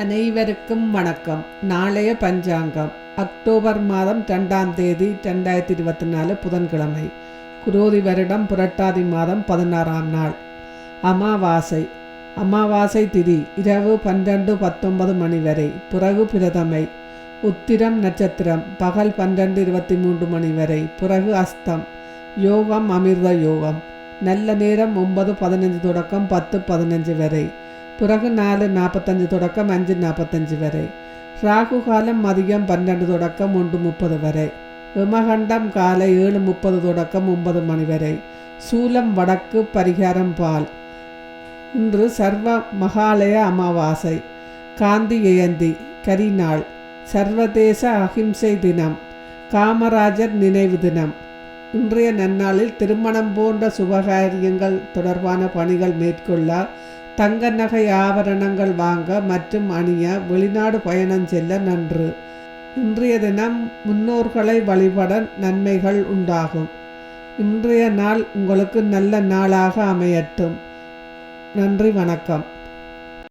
அனைவருக்கும் வணக்கம். நாளைய பஞ்சாங்கம். அக்டோபர் மாதம் ரெண்டாம் தேதி ரெண்டாயிரத்தி இருபத்தி நாலு புதன்கிழமை. குரோதி வருடம் புரட்டாதி மாதம் பதினாறாம் நாள். அமாவாசை. அமாவாசை திதி இரவு பன்னெண்டு பத்தொன்பது மணி வரை. பிறகு பிரதமை. உத்திரம் நட்சத்திரம் பகல் பன்னெண்டு இருபத்தி மூன்று மணி வரை. பிறகு அஸ்தம். யோகம் அமிர்த யோகம். நல்ல நேரம் ஒன்பது பதினஞ்சு தொடக்கம் பத்து பதினஞ்சு வரை. பிறகு நாலு நாற்பத்தஞ்சு தொடக்கம் அஞ்சு நாற்பத்தஞ்சு வரை. ராகு காலம் மதியம் பன்னெண்டு தொடக்கம் ஒன்று முப்பது வரை. விமகண்டம் காலை ஏழு முப்பது தொடக்கம் ஒன்பது மணி வரை. சூலம் வடக்கு பரிகாரம் பால். இன்று சர்வ மகாலய அமாவாசை. காந்தி ஜெயந்தி கரிநாள் சர்வதேச அகிம்சை தினம். காமராஜர் நினைவு தினம். இன்றைய நன்னாளில் திருமணம் போன்ற சுபகாரியங்கள் தொடர்பான பணிகள் மேற்கொள்ள தங்க நகை ஆபரணங்கள் வாங்க மற்றும் அணிய வெளிநாடு பயணம் செல்ல நன்று. இன்றைய தினம் முன்னோர்களை வழிபட நன்மைகள் உண்டாகும். இன்றைய நாள் உங்களுக்கு நல்ல நாளாக அமையட்டும். நன்றி வணக்கம்.